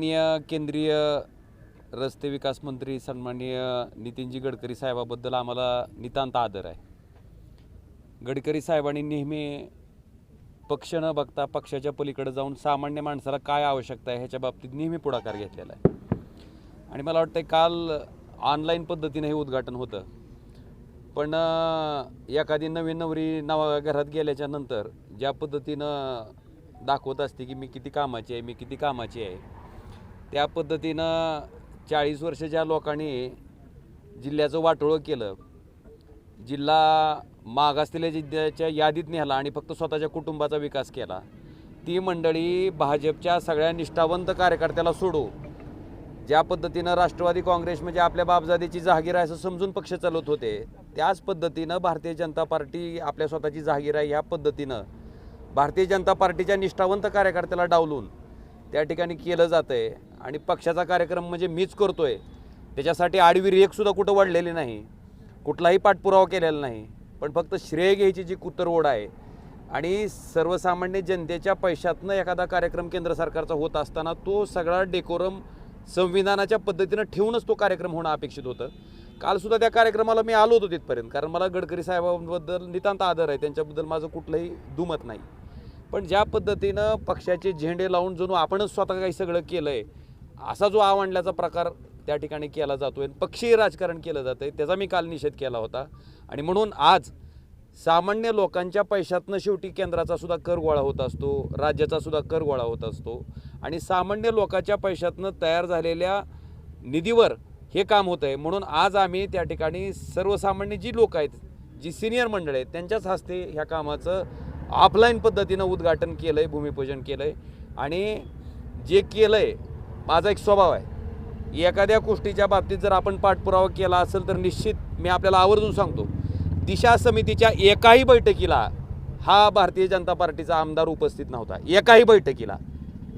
माननीय केंद्रीय रस्ते विकास मंत्री सन्माननीय नितीनजी गडकरी साहेबाबद्दल आम्हाला नितांत आदर आहे. गडकरी साहेबांनी नेहमी पक्ष न बघता पक्षाच्या पलीकडे जाऊन सामान्य माणसाला काय आवश्यकता आहे ह्याच्या बाबतीत नेहमी पुढाकार घेतलेला आहे. आणि मला वाटतं काल ऑनलाईन पद्धतीने हे उद्घाटन होतं. पण एखादी नवीन नवरी नवा घरात गेल्याच्यानंतर ज्या पद्धतीनं दाखवत असते की मी किती कामाची आहे मी किती कामाची आहे त्या पद्धतीनं चाळीस वर्ष ज्या लोकांनी जिल्ह्याचं वाटोळं केलं. जिल्हा मागासलेल्या जिल्ह्याच्या यादीत नेला आणि फक्त स्वतःच्या कुटुंबाचा विकास केला. ती मंडळी भाजपच्या सगळ्या निष्ठावंत कार्यकर्त्याला सोडू. ज्या पद्धतीनं राष्ट्रवादी काँग्रेस म्हणजे आपल्या बाबजादीची जहागीर आहे असं समजून पक्ष चालवत होते त्याच पद्धतीनं भारतीय जनता पार्टी आपल्या स्वतःची जहागीर आहे ह्या पद्धतीनं भारतीय जनता पार्टीच्या निष्ठावंत कार्यकर्त्याला डावलून त्या ठिकाणी केलं जातं आहे आणि पक्षाचा कार्यक्रम म्हणजे मीच करतो आहे त्याच्यासाठी आडवी रेख कुठं वाढलेली नाही. कुठलाही पाठपुरावा केलेला नाही. पण फक्त श्रेय घ्यायची जी कुतरओढ आहे. आणि सर्वसामान्य जनतेच्या पैशातनं एखादा कार्यक्रम केंद्र सरकारचा होत असताना तो सगळा डेकोरम संविधानाच्या पद्धतीनं ठेवूनच तो कार्यक्रम होणं अपेक्षित होतं. कालसुद्धा त्या कार्यक्रमाला मी आलो होतो तिथपर्यंत. कारण मला गडकरी साहेबांबद्दल नितांत आदर आहे. त्यांच्याबद्दल माझं कुठलंही दुमत नाही. पण ज्या पद्धतीनं पक्षाचे झेंडे लावून जणू आपणच स्वतः काही सगळं केलं आहे असा जो आवडल्याचा प्रकार त्या ठिकाणी केला जातोय पक्षीय राजकारण केलं जातं आहे त्याचा मी काल निषेध केला होता. आणि म्हणून आज सामान्य लोकांच्या पैशातनं शेवटी केंद्राचा सुद्धा कर गोळा होत असतो राज्याचा सुद्धा कर गोळा होत असतो आणि सामान्य लोकांच्या पैशातनं तयार झालेल्या निधीवर हे काम होतं आहे म्हणून आज आम्ही त्या ठिकाणी सर्वसामान्य जी लोक आहेत जी सिनियर मंडळ आहेत त्यांच्याच हस्ते ह्या कामाचं ऑफलाईन पद्धतीनं उद्घाटन केलं आहे भूमिपूजन केलं आहे आणि जे केलं आहे माझा एक स्वभाव आहे. एखाद्या गोष्टीच्या बाबतीत जर आपण पाठपुरावा केला असेल तर निश्चित मी आपल्याला आवर्जून सांगतो दिशा समितीच्या एकाही बैठकीला हा भारतीय जनता पार्टीचा आमदार उपस्थित नव्हता. एकाही बैठकीला.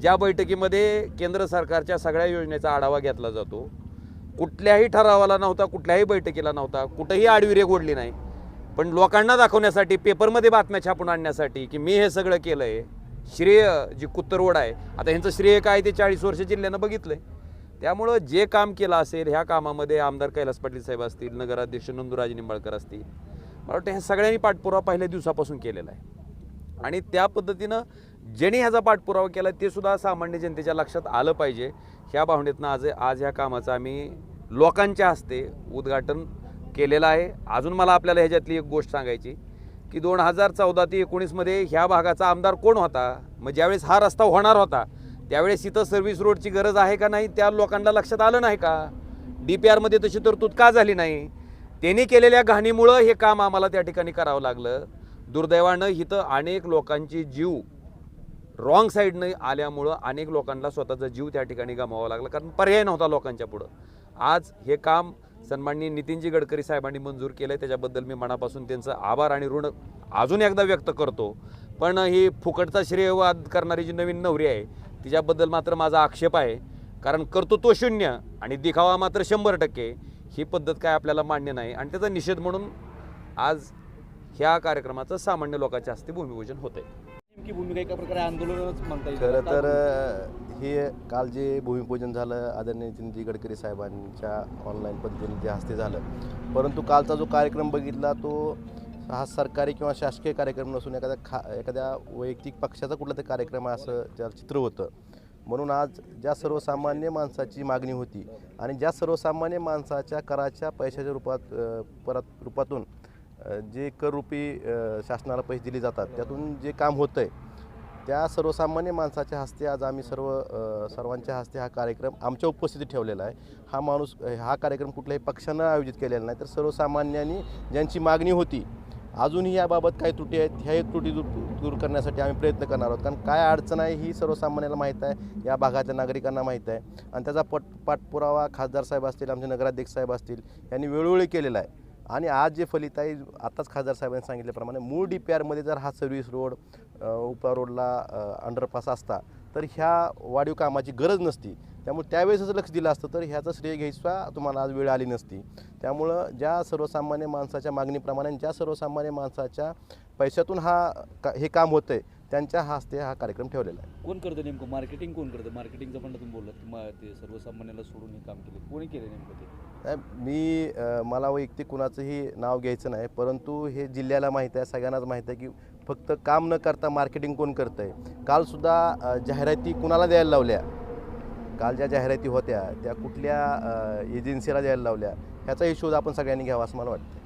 ज्या बैठकीमध्ये केंद्र सरकारच्या सगळ्या योजनेचा आढावा घेतला जातो कुठल्याही ठरावाला नव्हता कुठल्याही बैठकीला नव्हता कुठंही आडवी रेग ओढली नाही. पण लोकांना दाखवण्यासाठी पेपरमध्ये बातम्या छापून आणण्यासाठी की मी हे सगळं केलं आहे श्रेय जी कुत्तरवड आहे आता ह्यांचं श्रेय काय ते चाळीस वर्ष जिल्ह्यानं बघितलं आहे त्यामुळं जे काम केलं असेल ह्या कामामध्ये आमदार कैलास पाटील साहेब असतील नगराध्यक्ष नंदुराज निंबाळकर असतील मला वाटतं ह्या सगळ्यांनी पाठपुरावा पहिल्या दिवसापासून केलेला आहे. आणि त्या पद्धतीनं ज्यांनी ह्याचा पाठपुरावा केला ते सुद्धा सामान्य जनतेच्या लक्षात आलं पाहिजे. ह्या भावनेतनं आज आज ह्या कामाचं आम्ही लोकांच्या हस्ते उद्घाटन केलेलं आहे. अजून मला आपल्याला ह्याच्यातली एक गोष्ट सांगायची की दोन हजार चौदा ते एकोणीसमध्ये ह्या भागाचा आमदार कोण होता? मग ज्यावेळेस हा रस्ता होणार होता त्यावेळेस इथं सर्व्हिस रोडची गरज आहे का नाही त्या लोकांना लक्षात आलं नाही का? डी पी आरमध्ये तशी तरतूद का झाली नाही? त्यांनी केलेल्या घाणीमुळं हे काम आम्हाला त्या ठिकाणी करावं लागलं. दुर्दैवानं इथं अनेक लोकांची जीव रॉंग साईडनं आल्यामुळं अनेक लोकांना स्वतःचा जीव त्या ठिकाणी गमावा लागला कारण पर्याय नव्हता लोकांच्या पुढं. आज हे काम सन्माननीय नितीनजी गडकरी साहेबांनी मंजूर केलं आहे त्याच्याबद्दल मी मनापासून त्यांचं आभार आणि ऋण अजून एकदा व्यक्त करतो. पण ही फुकटचा श्रेयवाद करणारी जी नवीन नवरी आहे तिच्याबद्दल मात्र माझा आक्षेप आहे. कारण कर्तृत्व शून्य आणि दिखावा मात्र शंभर टक्के ही पद्धत काय आपल्याला मान्य नाही. आणि त्याचा निषेध म्हणून आज ह्या कार्यक्रमाचं सामान्य लोकांच्या हस्ते भूमिपूजन होतं आहे नेमकी भूमिका एका प्रकारे आंदोलनच म्हणता येईल. खरं तर हे काल जे भूमिपूजन झालं आदरणीय नितीनजी गडकरी साहेबांच्या ऑनलाईन पद्धतीने जे हस्ते झालं. परंतु कालचा जो कार्यक्रम बघितला तो हा सरकारी किंवा शासकीय कार्यक्रम नसून एखाद्या खा एखाद्या वैयक्तिक पक्षाचा कुठला तरी कार्यक्रम आहे असं ज्याचं चित्र होतं. म्हणून आज ज्या सर्वसामान्य माणसाची मागणी होती आणि ज्या सर्वसामान्य माणसाच्या कराच्या पैशाच्या रूपात परत रूपातून जे कररूपी शासनाला पैसे दिले जातात त्यातून जे काम होतं आहे त्या सर्वसामान्य माणसाच्या हस्ते आज आम्ही सर्व सर्वांच्या हस्ते हा कार्यक्रम आमच्या उपस्थितीत ठेवलेला आहे. हा माणूस हा कार्यक्रम कुठल्याही पक्षानं आयोजित केलेला नाही तर सर्वसामान्यांनी ज्यांची मागणी होती अजूनही याबाबत काही त्रुटी आहेत ह्याही त्रुटी दूर दूर करण्यासाठी आम्ही प्रयत्न करणार आहोत. कारण काय अडचण आहे ही सर्वसामान्याला माहीत आहे या भागातल्या नागरिकांना माहीत आहे. आणि त्याचा पट पाठपुरावा खासदार साहेब असतील आमचे नगराध्यक्ष साहेब असतील यांनी वेळोवेळी केलेला आहे. आणि आज जे फलित आहे आताच खासदार साहेबांनी सांगितल्याप्रमाणे मूळ डी पी आरमध्ये जर हा सर्व्हिस रोड उपा रोडला अंडरपास असता तर ह्या वाढीव कामाची गरज नसती. त्यामुळे त्यावेळेसच लक्ष दिलं असतं तर ह्याचं श्रेय घ्यायचा तुम्हाला आज वेळ आली नसती. त्यामुळं ज्या सर्वसामान्य माणसाच्या मागणीप्रमाणे ज्या सर्वसामान्य माणसाच्या पैशातून हा का हे काम होतं आहे त्यांच्या हस्ते हा कार्यक्रम ठेवलेला आहे. कोण करतं नेमकं? मार्केटिंग कोण करतं? मार्केटिंगचं पण तुम्ही बोललात की ते सर्वसामान्याला सोडून हे काम केलं कोणी केलं नेमकं ते? मी मला वैयक्तिक कुणाचंही नाव घ्यायचं नाही परंतु हे जिल्ह्याला माहीत आहे सगळ्यांनाच माहीत आहे की फक्त काम न करता मार्केटिंग कोण करतं आहे कालसुद्धा जाहिराती कुणाला द्यायला लावल्या? काल ज्या जाहिराती होत्या त्या कुठल्या एजन्सीला द्यायला लावल्या? ह्याचा शोध आपण सगळ्यांनी घ्यावा असं मला वाटतं